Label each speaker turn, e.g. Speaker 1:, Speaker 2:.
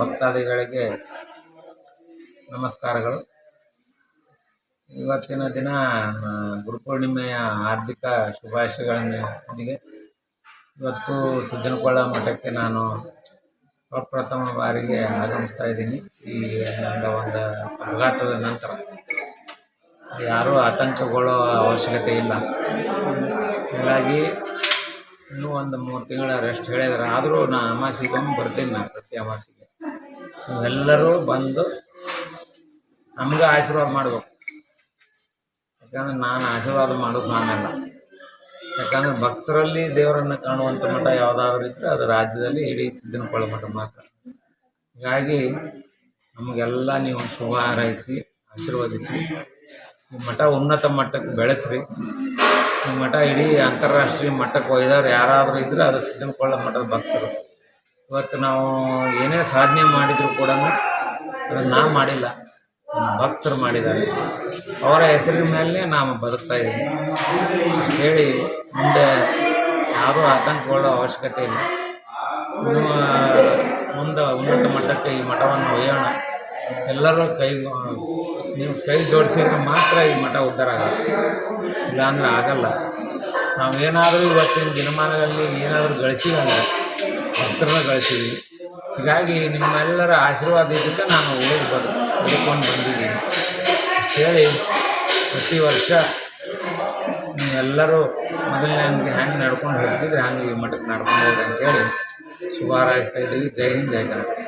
Speaker 1: ಭಕ್ತಾದಿಗಳಿಗೆ ನಮಸ್ಕಾರಗಳು. ಇವತ್ತಿನ ದಿನ ಗುರುಪೂರ್ಣಿಮೆಯ ಹಾರ್ದಿಕ ಶುಭಾಶಯಗಳೊಂದಿಗೆ ಇವತ್ತು ಸಜ್ಜನಕೊಳ್ಳ ಮಠಕ್ಕೆ ನಾನು ಪ್ರಪ್ರಥಮ ಬಾರಿಗೆ ಆಗಮಿಸ್ತಾ ಇದ್ದೀನಿ. ಈ ನನ್ನ ಒಂದು ಅಪಘಾತದ ನಂತರ. ಯಾರೂ ಆತಂಕಗೊಳ್ಳೋ ಅವಶ್ಯಕತೆ ಇಲ್ಲ. ಹೀಗಾಗಿ ಇನ್ನೂ ಒಂದು ಮೂರು ತಿಂಗಳ ರೆಸ್ಟ್ ಹೇಳಿದ್ರೆ ಆದರೂ ನಾ ಅಮಾಸಿಗೊಮ್ಮೆ ಬರ್ತೀನಿ ನಾನು ಪ್ರತಿ ಅಮಾಸಿಗೆ. ನೀವೆಲ್ಲರೂ ಬಂದು ನಮ್ಗೆ ಆಶೀರ್ವಾದ ಮಾಡಬೇಕು. ಯಾಕಂದ್ರೆ ನಾನು ಆಶೀರ್ವಾದ ಮಾಡೋ ಸ್ವಾಮಿ ಯಾಕಂದ್ರೆ ಭಕ್ತರಲ್ಲಿ ದೇವರನ್ನು ಕಾಣುವಂಥ ಮಠ ಯಾವುದಾದ್ರೂ ಇದ್ದರೆ ಅದು ರಾಜ್ಯದಲ್ಲಿ ಇಡೀ ಸಿದ್ದನಕೊಳ್ಳ ಮಠ ಮಾತ್ರ. ಹೀಗಾಗಿ ನಮಗೆಲ್ಲ ನೀವು ಶುಭ ಹಾರೈಸಿ, ಆಶೀರ್ವದಿಸಿ, ಈ ಮಠ ಉನ್ನತ ಮಟ್ಟಕ್ಕೆ ಬೆಳೆಸ್ರಿ. ಮಠ ಇಡೀ ಅಂತಾರಾಷ್ಟ್ರೀಯ ಮಟ್ಟಕ್ಕೆ ಒಯ್ದವ್ರು ಯಾರಾದರೂ ಇದ್ದರೆ ಅದು ಸಿದ್ದನಕೊಳ್ಳ ಮಠದ ಭಕ್ತರು. ಇವತ್ತು ನಾವು ಏನೇ ಸಾಧನೆ ಮಾಡಿದರೂ ಕೂಡ ನಾ ಮಾಡಿಲ್ಲ. ಭಕ್ತರು ಮಾಡಿದ್ದಾರೆ. ಅವರ ಹೆಸರಿನ ಮೇಲೆ ನಾವು ಬದುಕ್ತಾ ಇದ್ದೀವಿ. ಹೇಳಿ ಮುಂದೆ ಯಾರೂ ಆತಂಕಗೊಳ್ಳೋ ಅವಶ್ಯಕತೆ ಇಲ್ಲ. ಮುಂದೆ ಉನ್ನತ ಮಟ್ಟಕ್ಕೆ ಈ ಮಠವನ್ನು ಒಯ್ಯೋಣ. ಎಲ್ಲರೂ ಕೈ ನೀವು ಕೈ ಜೋಡಿಸಿದ್ರೆ ಮಾತ್ರ ಈ ಮಠ ಉದ್ಧಾರ ಆಗುತ್ತೆ. ಇಲ್ಲಾಂದ್ರೆ ಆಗಲ್ಲ. ನಾವೇನಾದರೂ ಇವತ್ತಿನ ದಿನಮಾನದಲ್ಲಿ ಏನಾದರೂ ಗಳಿಸಿವಿ ಅಂದರೆ ಭಕ್ತರನ್ನ ಗಳಿಸಿದ್ವಿ ಹೀಗಾಗಿ ನಿಮ್ಮೆಲ್ಲರ ಆಶೀರ್ವಾದ ಇದಕ್ಕೆ ನಾನು ಹೋಗಿ ಬಂದು ಹುಡುಕೊಂಡು ಬಂದಿದ್ದೀನಿ. ಹೇಳಿ, ಪ್ರತಿ ವರ್ಷ ನೀವೆಲ್ಲರೂ ಮೊದಲನೇ ಹಂಗೆ ಹ್ಯಾಂಗೆ ನಡ್ಕೊಂಡು ಹೋಗ್ತಿದ್ರೆ ಹಂಗೆ ಈ ಮಠಕ್ಕೆ ನಡ್ಕೊಂಡು ಹೋಗಿ ಅಂತೇಳಿ ಶುಭ ಹಾರೈಸ್ತಾ ಇದ್ದೀವಿ. ಜೈ ಹಿಂದ್, ಜೈ ಕರ್ನಾಟಕ.